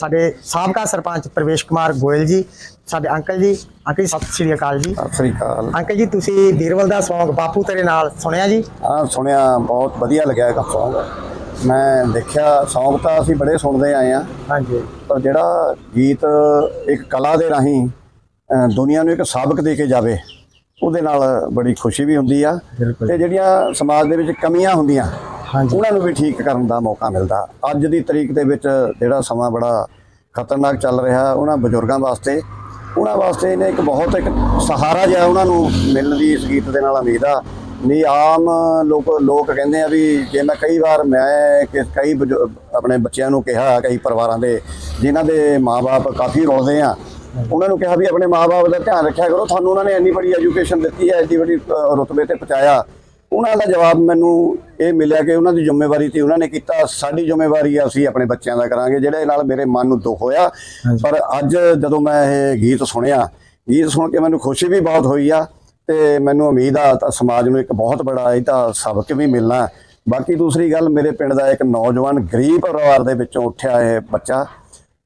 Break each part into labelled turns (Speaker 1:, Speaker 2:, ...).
Speaker 1: ਸਾਡੇ ਸਾਬਕਾ ਸਰਪੰਚ ਪ੍ਰਵੇਸ਼ ਕੁਮਾਰ ਗੋਇਲ ਜੀ ਸਾਡੇ ਅੰਕਲ ਜੀ ਅੰਕਲ ਜੀ ਸਤਿ ਸ੍ਰੀ ਅਕਾਲ ਜੀ।
Speaker 2: ਸਤਿ ਸ੍ਰੀ ਅਕਾਲ।
Speaker 1: ਅੰਕਲ ਜੀ ਤੁਸੀਂ ਬੀਰਬਲ ਦਾ Song ਬਾਪੂ ਤੇਰੇ ਨਾਲ ਸੁਣਿਆ ਜੀ?
Speaker 2: ਆ ਸੁਣਿਆ ਬਹੁਤ ਵਧੀਆ ਲੱਗਿਆ ਇਹ ਸੌਂਗ ਮੈਂ ਦੇਖਿਆ ਸੌਂਗ ਤਾਂ ਅਸੀਂ ਬੜੇ ਸੁਣਦੇ ਆਏ ਆ
Speaker 1: ਹਾਂਜੀ।
Speaker 2: ਪਰ ਜਿਹੜਾ ਗੀਤ ਇੱਕ ਕਲਾ ਦੇ ਰਾਹੀਂ ਦੁਨੀਆ ਨੂੰ ਇੱਕ ਸਬਕ ਦੇ ਕੇ ਜਾਵੇ ਉਹਦੇ ਨਾਲ ਬੜੀ ਖੁਸ਼ੀ ਵੀ ਹੁੰਦੀ ਆ। ਤੇ ਜਿਹੜੀਆਂ ਸਮਾਜ ਦੇ ਵਿੱਚ ਕਮੀਆਂ ਹੁੰਦੀਆਂ। ਉਹਨਾਂ ਨੂੰ ਵੀ ਠੀਕ ਕਰਨ ਦਾ ਮੌਕਾ ਮਿਲਦਾ। ਅੱਜ ਦੀ ਤਰੀਕ ਦੇ ਵਿੱਚ ਜਿਹੜਾ ਸਮਾਂ ਬੜਾ ਖਤਰਨਾਕ ਚੱਲ ਰਿਹਾ, ਉਹਨਾਂ ਬਜ਼ੁਰਗਾਂ ਵਾਸਤੇ, ਉਹਨਾਂ ਵਾਸਤੇ ਇਹਨੇ ਇੱਕ ਬਹੁਤ ਇੱਕ ਸਹਾਰਾ ਜਿਹਾ ਉਹਨਾਂ ਨੂੰ ਮਿਲਣ ਦੀ ਇਸ ਗੀਤ ਦੇ ਨਾਲ ਉਮੀਦ ਆ ਨਹੀਂ ਆਮ ਲੋਕ ਲੋਕ ਕਹਿੰਦੇ ਆ ਵੀ ਜੇ ਮੈਂ ਕਈ ਵਾਰ ਮੈਂ ਕਿ- ਕਈ ਬਜ਼ੁ- ਆਪਣੇ ਬੱਚਿਆਂ ਨੂੰ ਕਿਹਾ, ਕਈ ਪਰਿਵਾਰਾਂ ਦੇ, ਜਿਨ੍ਹਾਂ ਦੇ ਮਾਪੇ ਕਾਫੀ ਰੋਂਦੇ ਆ, ਉਹਨਾਂ ਨੂੰ ਕਿਹਾ ਵੀ ਆਪਣੇ ਮਾਪੇ ਦਾ ਧਿਆਨ ਰੱਖਿਆ ਕਰੋ। ਤੁਹਾਨੂੰ ਉਹਨਾਂ ਨੇ ਇੰਨੀ ਬੜੀ ਐਜੂਕੇਸ਼ਨ ਦਿੱਤੀ ਹੈ, ਇੰਨੀ ਬੜੀ ਰੁਤਬੇ ਤੇ ਪਹੁੰਚਾਇਆ। ਉਹਨਾਂ ਦਾ ਜਵਾਬ ਮੈਨੂੰ ਇਹ ਮਿਲਿਆ ਕਿ ਉਹਨਾਂ ਦੀ ਜ਼ਿੰਮੇਵਾਰੀ ਤੇ ਉਹਨਾਂ ਨੇ ਕੀਤਾ। ਸਾਡੀ ਜ਼ਿੰਮੇਵਾਰੀ ਆ ਅਸੀਂ ਆਪਣੇ ਬੱਚਿਆਂ ਦਾ ਕਰਾਂਗੇ ਜਿਹੜੇ ਨਾਲ ਮੇਰੇ ਮਨ ਨੂੰ ਦੁੱਖ ਹੋਇਆ। ਪਰ ਅੱਜ ਜਦੋਂ ਮੈਂ ਇਹ ਗੀਤ ਸੁਣਿਆ ਗੀਤ ਸੁਣ ਕੇ ਮੈਨੂੰ ਖੁਸ਼ੀ ਵੀ ਬਹੁਤ ਹੋਈ ਆ ਤੇ ਮੈਨੂੰ ਉਮੀਦ ਆ ਤਾਂ ਸਮਾਜ ਨੂੰ ਇੱਕ ਬਹੁਤ ਬੜਾ ਇਹਦਾ ਸਬਕ ਵੀ ਮਿਲਣਾ। ਬਾਕੀ ਦੂਸਰੀ ਗੱਲ ਮੇਰੇ ਪਿੰਡ ਦਾ ਇੱਕ ਨੌਜਵਾਨ ਗਰੀਬ ਪਰਿਵਾਰ ਦੇ ਵਿੱਚੋਂ ਉੱਠਿਆ ਇਹ ਬੱਚਾ।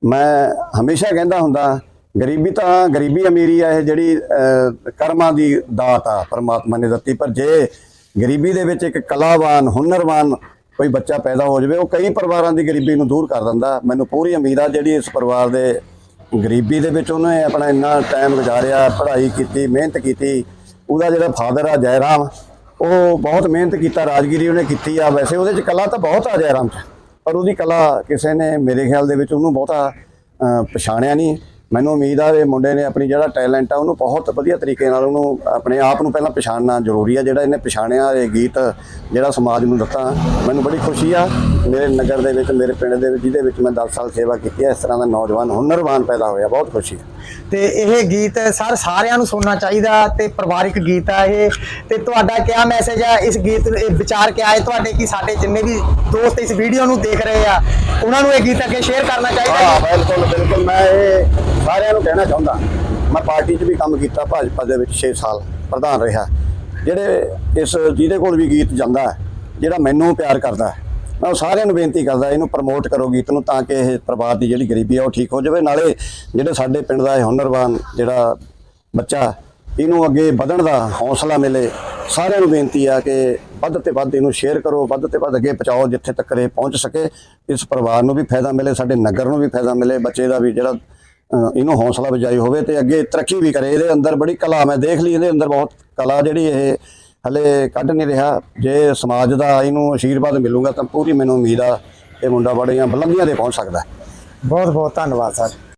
Speaker 2: ਮੈਂ ਹਮੇਸ਼ਾ ਕਹਿੰਦਾ ਹੁੰਦਾ ਗਰੀਬੀ ਤਾਂ ਗਰੀਬੀ ਅਮੀਰੀ ਆ ਇਹ ਜਿਹੜੀ ਕਰਮਾਂ ਦੀ ਦਾਤ ਆ ਪਰਮਾਤਮਾ ਨੇ ਦਿੱਤੀ। ਪਰ ਜੇ ਗਰੀਬੀ ਦੇ ਵਿੱਚ ਇੱਕ ਕਲਾਵਾਨ, ਹੁਨਰਵਾਨ ਕੋਈ ਬੱਚਾ ਪੈਦਾ ਹੋ ਜਾਵੇ, ਉਹ ਕਈ ਪਰਿਵਾਰਾਂ ਦੀ ਗਰੀਬੀ ਨੂੰ ਦੂਰ ਕਰ ਦਿੰਦਾ। ਮੈਨੂੰ ਪੂਰੀ ਉਮੀਦ ਆ ਜਿਹੜੀ ਇਸ ਪਰਿਵਾਰ ਦੇ ਗਰੀਬੀ ਦੇ ਵਿੱਚ ਉਹਨੇ ਆਪਣਾ ਇੰਨਾ ਟਾਈਮ ਗੁਜ਼ਾਰਿਆ, ਪੜ੍ਹਾਈ ਕੀਤੀ, ਮਿਹਨਤ ਕੀਤੀ। ਉਹਦਾ ਜਿਹੜਾ ਫਾਦਰ ਆ ਜੈਰਾਮ, ਉਹ ਬਹੁਤ ਮਿਹਨਤ ਕੀਤਾ, ਰਾਜਗੀਰੀ ਉਹਨੇ ਕੀਤੀ ਆ। ਵੈਸੇ ਉਹਦੇ ਚ ਕਲਾ ਤਾਂ ਬਹੁਤ ਆ ਜੈਰਾਮ ਚ, ਪਰ ਉਹਦੀ ਕਲਾ ਕਿਸੇ ਨੇ ਮੇਰੇ ਖਿਆਲ ਦੇ ਵਿੱਚ ਉਹਨੂੰ ਬਹੁਤਾ ਪਛਾਣਿਆ ਨਹੀਂ। ਮੈਨੂੰ ਉਮੀਦ ਆ ਇਹ ਮੁੰਡੇ ਨੇ ਆਪਣੀ ਜਿਹੜਾ ਟੈਲੈਂਟ ਆ ਉਹਨੂੰ ਬਹੁਤ ਵਧੀਆ ਤਰੀਕੇ ਨਾਲ ਉਹਨੂੰ ਆਪਣੇ ਆਪ ਨੂੰ ਪਹਿਲਾਂ ਪਛਾਣਨਾ ਜ਼ਰੂਰੀ ਆ ਜਿਹੜਾ ਇਹਨੇ ਪਛਾਣਿਆ ਇਹ ਗੀਤ ਜਿਹੜਾ ਸਮਾਜ ਨੂੰ ਦਿੱਤਾ। ਮੈਨੂੰ ਬੜੀ ਖੁਸ਼ੀ ਆ ਮੇਰੇ ਨਗਰ ਦੇ ਵਿੱਚ ਮੇਰੇ ਪਿੰਡ ਦੇ ਵਿੱਚ ਜਿਹਦੇ ਵਿੱਚ ਮੈਂ 10 ਸਾਲ ਸੇਵਾ ਕੀਤੀ ਹੈ ਇਸ ਤਰ੍ਹਾਂ ਦਾ ਨੌਜਵਾਨ ਹੁਨਰਵਾਨ ਪੈਦਾ ਹੋਇਆ ਬਹੁਤ ਖੁਸ਼ੀ
Speaker 1: ਤੇ ਇਹ ਗੀਤ ਸਰ ਸਾਰਿਆਂ ਨੂੰ ਸੁਣਨਾ ਚਾਹੀਦਾ ਤੇ ਪਰਿਵਾਰਿਕ ਗੀਤ ਆ ਇਹ। ਤੇ ਤੁਹਾਡਾ ਕਿਆ ਮੈਸੇਜ ਆ? ਇਸ ਗੀਤ ਨੂੰ- ਇਹ ਵਿਚਾਰ ਕਿਆ ਹੈ? ਤੁਹਾਡੇ ਕੀ ਸਾਡੇ ਜਿੰਨੇ ਵੀ ਦੋਸਤ ਇਸ ਵੀਡੀਓ ਨੂੰ ਦੇਖ ਰਹੇ ਆ ਉਹਨਾਂ ਨੂੰ ਇਹ ਗੀਤ ਅੱਗੇ ਸ਼ੇਅਰ ਕਰਨਾ ਚਾਹੀਦਾ
Speaker 2: ਹਾਂ ਬਿਲਕੁਲ ਬਿਲਕੁਲ। ਮੈਂ ਇਹ ਸਾਰਿਆਂ ਨੂੰ ਕਹਿਣਾ ਚਾਹੁੰਦਾ, ਮੈਂ ਪਾਰਟੀ 'ਚ ਵੀ ਕੰਮ ਕੀਤਾ, ਭਾਜਪਾ ਦੇ ਵਿੱਚ 6 ਸਾਲ ਪ੍ਰਧਾਨ ਰਿਹਾ। ਜਿਹੜੇ ਇਸ, ਜਿਹਦੇ ਕੋਲ ਵੀ ਗੀਤ ਜਾਂਦਾ ਜਿਹੜਾ ਮੈਨੂੰ ਪਿਆਰ ਕਰਦਾ ਮੈਂ ਉਹ ਸਾਰਿਆਂ ਨੂੰ ਬੇਨਤੀ ਕਰਦਾ, ਇਹਨੂੰ ਪ੍ਰਮੋਟ ਕਰੋ ਗੀਤ ਨੂੰ ਤਾਂ ਕਿ ਇਹ ਪਰਿਵਾਰ ਦੀ ਜਿਹੜੀ ਗਰੀਬੀ ਆ ਉਹ ਠੀਕ ਹੋ ਜਾਵੇ। ਨਾਲੇ ਜਿਹੜੇ ਸਾਡੇ ਪਿੰਡ ਦਾ ਇਹ ਹੁਨਰਵਾਨ ਜਿਹੜਾ ਬੱਚਾ, ਇਹਨੂੰ ਅੱਗੇ ਵਧਣ ਦਾ ਹੌਸਲਾ ਮਿਲੇ, ਸਾਰਿਆਂ ਨੂੰ ਬੇਨਤੀ ਆ ਕਿ ਵੱਧ ਤੇ ਵੱਧ ਇਹਨੂੰ ਸ਼ੇਅਰ ਕਰੋ, ਵੱਧ ਤੇ ਵੱਧ ਅੱਗੇ ਪਹੁੰਚਾਓ, ਜਿੱਥੇ ਤੱਕ ਇਹ ਪਹੁੰਚ ਸਕੇ। ਇਸ ਪਰਿਵਾਰ ਨੂੰ ਵੀ ਫਾਇਦਾ ਮਿਲੇ, ਸਾਡੇ ਨਗਰ ਨੂੰ ਵੀ ਫਾਇਦਾ ਮਿਲੇ, ਬੱਚੇ ਦਾ ਵੀ ਜਿਹੜਾ ਇਹਨੂੰ ਹੌਸਲਾ ਵਜਾਈ ਹੋਵੇ ਤੇ ਅੱਗੇ ਤਰੱਕੀ ਵੀ ਕਰੇ। ਇਹਦੇ ਅੰਦਰ ਬੜੀ ਕਲਾ, ਮੈਂ ਦੇਖ ਲਈ ਇਹਦੇ ਅੰਦਰ ਬਹੁਤ ਕਲਾ ਜਿਹੜੀ ਇਹ ਹਲੇ ਕੱਢ ਨਹੀਂ ਰਿਹਾ। ਜੇ ਸਮਾਜ ਦਾ ਇਹਨੂੰ ਆਸ਼ੀਰਵਾਦ ਮਿਲੂਗਾ ਤਾਂ ਪੂਰੀ ਮੈਨੂੰ ਉਮੀਦ ਆ ਇਹ ਮੁੰਡਾ ਬੜੀਆਂ ਬੁਲੰਦੀਆਂ ਤੇ ਪਹੁੰਚ ਸਕਦਾ
Speaker 1: ਬਹੁਤ ਬਹੁਤ ਧੰਨਵਾਦ, ਸਰ।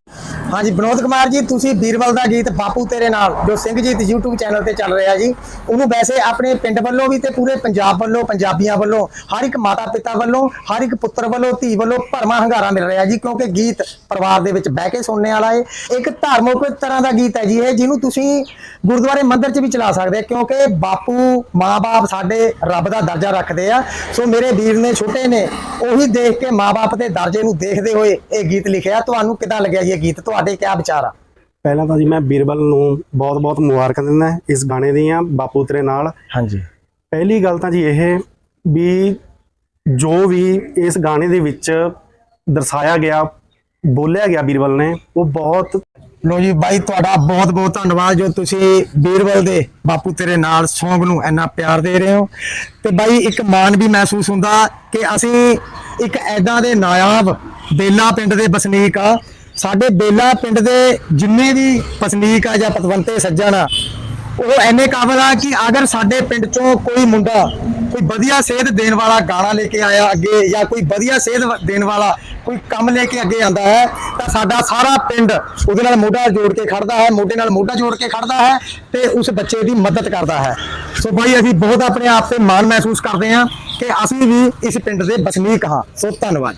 Speaker 1: ਹਾਂਜੀ, ਵਿਨੋਦ ਕੁਮਾਰ ਜੀ, ਤੁਸੀਂ ਬੀਰਬਲ ਦਾ ਗੀਤ ਬਾਪੂ ਤੇਰੇ ਨਾਲ, ਜੋ ਸਿੰਘ ਜੀ ਤੇ YouTube ਚੈਨਲ ਤੇ ਚੱਲ ਰਿਹਾ ਜੀ, ਉਹਨੂੰ ਵੈਸੇ ਆਪਣੇ ਪਿੰਡ ਵੱਲੋਂ ਵੀ ਤੇ ਪੂਰੇ ਪੰਜਾਬ ਵੱਲੋਂ, ਪੰਜਾਬੀਆਂ ਵੱਲੋਂ, ਹਰ ਇੱਕ ਮਾਤਾ ਪਿਤਾ ਵੱਲੋਂ, ਹਰ ਇੱਕ ਪੁੱਤਰ ਵੱਲੋਂ, ਧੀ ਵੱਲੋਂ ਭਰਮਾ ਹੰਗਾਰਾ ਮਿਲ ਰਿਹਾ ਜੀ, ਕਿਉਂਕਿ ਗੀਤ ਪਰਿਵਾਰ ਦੇ ਵਿੱਚ ਬਹਿ ਕੇ ਸੁਣਨੇ ਵਾਲਾ ਏ। ਇੱਕ ਧਾਰਮਿਕ ਤਰ੍ਹਾਂ ਦਾ ਗੀਤ ਹੈ ਜੀ ਇਹ, ਜਿਹਨੂੰ ਤੁਸੀਂ ਗੁਰਦੁਆਰੇ ਮੰਦਿਰ 'ਚ ਵੀ ਚਲਾ ਸਕਦੇ ਕਿਉਂਕਿ ਬਾਪੂ, ਮਾਂ-ਬਾਪ ਸਾਡੇ ਰੱਬ ਦਾ ਦਰਜਾ ਰੱਖਦੇ ਆ। ਸੋ ਮੇਰੇ ਵੀਰ ਨੇ, ਛੋਟੇ ਨੇ, ਉਹੀ ਦੇਖ ਕੇ ਮਾਂ-ਬਾਪ ਦੇ ਦਰਜੇ ਨੂੰ ਦੇਖਦੇ ਹੋਏ ਇਹ ਗੀਤ ਲਿਖਿਆ। ਤੁਹਾਨੂੰ ਕਿਦਾਂ ਲੱਗਿਆ ਜੀ ਇਹ ਗੀਤ? ਤੁਹਾਡੇ ਕੀ ਵਿਚਾਰ ਆ?
Speaker 3: ਪਹਿਲਾਂ ਤਾਂ ਜੀ ਮੈਂ ਬੀਰਬਲ ਨੂੰ ਬਹੁਤ-ਬਹੁਤ ਮੁਬਾਰਕਾਂ ਦਿੰਦਾ ਇਸ ਗਾਣੇ ਦੀਆਂ ਬਾਪੂ ਤੇਰੇ ਨਾਲ।
Speaker 1: ਹਾਂਜੀ।
Speaker 3: ਪਹਿਲੀ ਗੱਲ ਤਾਂ ਜੀ ਇਹ ਵੀ ਜੋ ਵੀ ਇਸ ਗਾਣੇ ਦੇ ਵਿੱਚ ਦਰਸਾਇਆ ਗਿਆ ਬੋਲਿਆ ਗਿਆ ਬੀਰਬਲ ਨੇ ਉਹ ਬਹੁਤ
Speaker 1: ਲੋ ਜੀ ਬਾਈ ਤੁਹਾਡਾ ਬਹੁਤ ਬਹੁਤ ਧੰਨਵਾਦ ਜੋ ਤੁਸੀਂ ਬੀਰਬਲ ਦੇ ਬਾਪੂ ਤੇਰੇ ਨਾਲ Song ਨੂੰ ਇੰਨਾ ਪਿਆਰ ਦੇ ਰਹੇ ਹੋ। ਤੇ ਬਾਈ ਇੱਕ ਮਾਣ ਵੀ ਮਹਿਸੂਸ ਹੁੰਦਾ ਕਿ ਅਸੀਂ ਇੱਕ ਐਦਾਂ ਦੇ ਨਾਇਆਬ ਬੇਲਾ ਪਿੰਡ ਦੇ ਵਸਨੀਕ ਆ। ਸਾਡੇ ਬੇਲਾ ਪਿੰਡ ਦੇ ਜਿੰਨੇ ਵੀ ਵਸਨੀਕ ਆ ਜਾਂ ਪਤਵੰਤੇ ਸੱਜਣ ਆ, ਉਹ ਐਨੇ ਕਾਬਲ ਆ ਕਿ ਅਗਰ ਸਾਡੇ ਪਿੰਡ ਚੋਂ ਕੋਈ ਮੁੰਡਾ ਕੋਈ ਵਧੀਆ ਸੇਧ ਦੇਣ ਵਾਲਾ ਗਾਣਾ ਲੈ ਕੇ ਆਇਆ ਅੱਗੇ ਜਾਂ ਕੋਈ ਵਧੀਆ ਸੇਧ ਦੇਣ ਵਾਲਾ ਕੋਈ ਕੰਮ ਲੈ ਕੇ ਅੱਗੇ ਆਂਦਾ ਹੈ, ਤਾਂ ਸਾਡਾ ਸਾਰਾ ਪਿੰਡ ਉਹਦੇ ਨਾਲ ਮੋਢਾ ਜੋੜ ਕੇ ਖੜਦਾ ਹੈ, ਮੋਢੇ ਨਾਲ ਮੋਢਾ ਜੋੜ ਕੇ ਖੜਦਾ ਹੈ ਤੇ ਉਸ ਬੱਚੇ ਦੀ ਮਦਦ ਕਰਦਾ ਹੈ। ਸੋ ਬਾਈ, ਅਸੀਂ ਬਹੁਤ ਆਪਣੇ ਆਪ ਤੇ ਮਾਣ ਮਹਿਸੂਸ ਕਰਦੇ ਹਾਂ ਕਿ ਅਸੀਂ ਵੀ ਇਸ ਪਿੰਡ ਦੇ ਵਸਨੀਕ ਹਾਂ। ਸੋ ਧੰਨਵਾਦ।